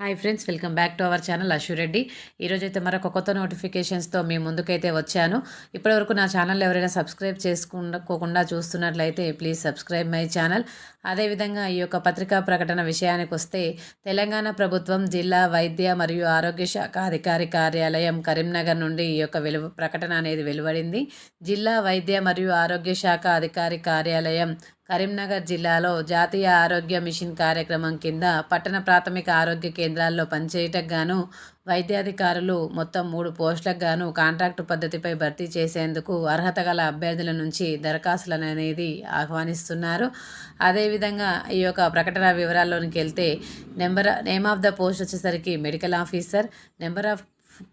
Hi friends welcome back to our channel Ashu Reddy ఈరోజు అయితే మరొక కొత్త నోటిఫికేషన్స్తో మీ ముందుకైతే వచ్చాను. ఇప్పటివరకు నా ఛానల్ ఎవరైనా సబ్స్క్రైబ్ చేసుకోకుండా చూస్తున్నట్లయితే ప్లీజ్ సబ్స్క్రైబ్ మై ఛానల్ అదేవిధంగా ఈ యొక్క పత్రికా ప్రకటన విషయానికి వస్తే తెలంగాణ ప్రభుత్వం జిల్లా వైద్య మరియు ఆరోగ్య శాఖ అధికారి కార్యాలయం కరీంనగర్ నుండి ఈ యొక్క వెలువ ప్రకటన అనేది వెలువడింది. జిల్లా వైద్య మరియు ఆరోగ్య శాఖ అధికారి కార్యాలయం కరీంనగర్ జిల్లాలో జాతీయ ఆరోగ్య మిషన్ కార్యక్రమం కింద పట్టణ ప్రాథమిక ఆరోగ్య కేంద్రాల్లో పనిచేయటకు గాను వైద్యాధికారులు మొత్తం మూడు పోస్టులకు గాను కాంట్రాక్టు పద్ధతిపై భర్తీ చేసేందుకు అర్హత గల అభ్యర్థుల నుంచి దరఖాస్తులను అనేది ఆహ్వానిస్తున్నారు. అదేవిధంగా ఈ యొక్క ప్రకటన వివరాల్లోనికి వెళ్తే number name of the post వచ్చేసరికి మెడికల్ ఆఫీసర్ నెంబర్ ఆఫ్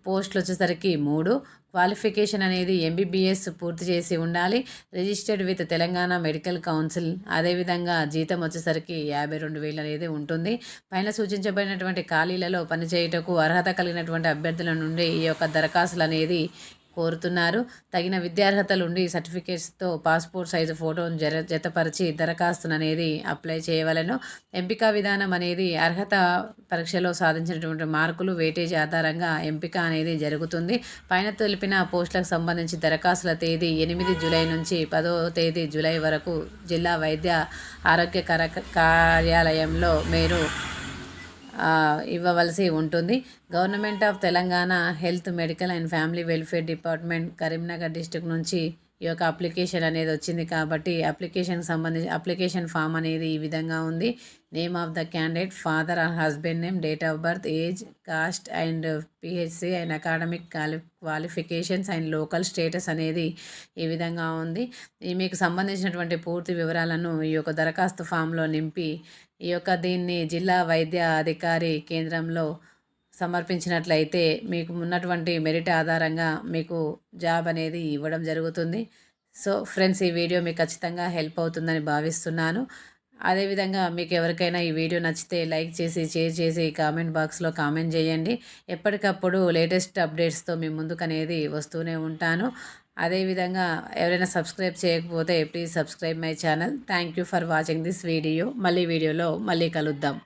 పోస్టులు వచ్చేసరికి మూడు. క్వాలిఫికేషన్ అనేది ఎంబీబీఎస్ పూర్తి చేసి ఉండాలి. Registered with Telangana medical council. అదేవిధంగా జీతం వచ్చేసరికి యాభై రెండు వేలు అనేది ఉంటుంది. పైన సూచించబడినటువంటి ఖాళీలలో పనిచేయుటకు అర్హత కలిగినటువంటి అభ్యర్థుల నుండి ఈ యొక్క దరఖాస్తులు అనేది కోరుతున్నారు. తగిన విద్యార్హతలు ఉండి సర్టిఫికేట్స్తో పాస్పోర్ట్ సైజు ఫోటోను జర జతపరిచి దరఖాస్తును అనేది అప్లై చేయవలను. ఎంపిక విధానం అనేది అర్హత పరీక్షలో సాధించినటువంటి మార్కులు వేటేజ్ ఆధారంగా ఎంపిక అనేది జరుగుతుంది. పైన తెలిపిన పోస్టులకు సంబంధించి దరఖాస్తుల తేదీ ఎనిమిది జూలై నుంచి పదో తేదీ జూలై వరకు జిల్లా వైద్య ఆరోగ్య కార్యాలయంలో మీరు ఇవ్వవలసి ఉంటుంది. Government of Telangana health medical and family welfare department Karimnagar district నుంచి ఈ యొక్క అప్లికేషన్ అనేది వచ్చింది కాబట్టి అప్లికేషన్ సంబంధించి అప్లికేషన్ ఫామ్ అనేది ఈ విధంగా ఉంది. Name of the candidate father and husband name date of birth age caste and PHC and academic quali qualifications and local status అనేది ఈ విధంగా ఉంది. ఈ మీకు సంబంధించినటువంటి పూర్తి వివరాలను ఈ యొక్క దరఖాస్తు ఫామ్లో నింపి ఈ యొక్క దీన్ని జిల్లా వైద్య అధికారి కేంద్రంలో సమర్పించినట్లయితే మీకు ఉన్నటువంటి మెరిట్ ఆధారంగా మీకు జాబ్ అనేది ఇవ్వడం జరుగుతుంది. సో ఫ్రెండ్స్ ఈ వీడియో మీకు ఖచ్చితంగా హెల్ప్ అవుతుందని భావిస్తున్నాను. అదేవిధంగా మీకు ఎవరికైనా ఈ వీడియో నచ్చితే లైక్ చేసి షేర్ చేసి కామెంట్ బాక్స్లో కామెంట్ చేయండి. ఎప్పటికప్పుడు లేటెస్ట్ అప్డేట్స్తో మీ ముందుకు అనేది వస్తూనే ఉంటాను. అదేవిధంగా ఎవరైనా సబ్స్క్రైబ్ చేయకపోతే please subscribe my channel. Thank you for watching this video. మళ్ళీ వీడియోలో మళ్ళీ కలుద్దాం.